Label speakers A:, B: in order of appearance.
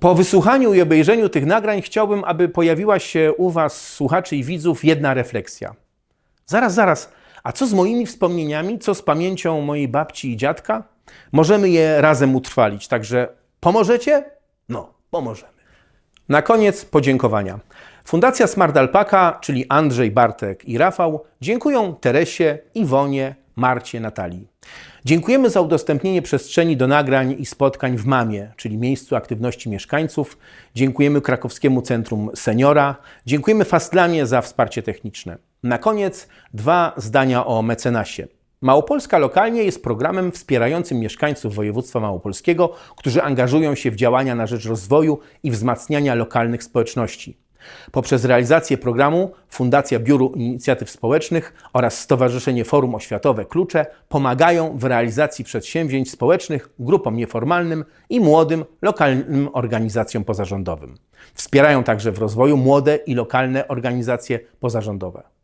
A: Po wysłuchaniu i obejrzeniu tych nagrań chciałbym, aby pojawiła się u Was, słuchaczy i widzów, jedna refleksja. Zaraz, zaraz, a co z moimi wspomnieniami, co z pamięcią mojej babci i dziadka? Możemy je razem utrwalić, także pomożecie? No, pomożemy. Na koniec podziękowania. Fundacja Smart Alpaka, czyli Andrzej, Bartek i Rafał, dziękują Teresie, Iwonie, Marcie, Natalii. Dziękujemy za udostępnienie przestrzeni do nagrań i spotkań w MAMie, czyli miejscu aktywności mieszkańców. Dziękujemy Krakowskiemu Centrum Seniora. Dziękujemy Fastlamie za wsparcie techniczne. Na koniec dwa zdania o mecenasie. Małopolska lokalnie jest programem wspierającym mieszkańców województwa małopolskiego, którzy angażują się w działania na rzecz rozwoju i wzmacniania lokalnych społeczności. Poprzez realizację programu Fundacja Biuru Inicjatyw Społecznych oraz Stowarzyszenie Forum Oświatowe Klucze pomagają w realizacji przedsięwzięć społecznych grupom nieformalnym i młodym lokalnym organizacjom pozarządowym. Wspierają także w rozwoju młode i lokalne organizacje pozarządowe.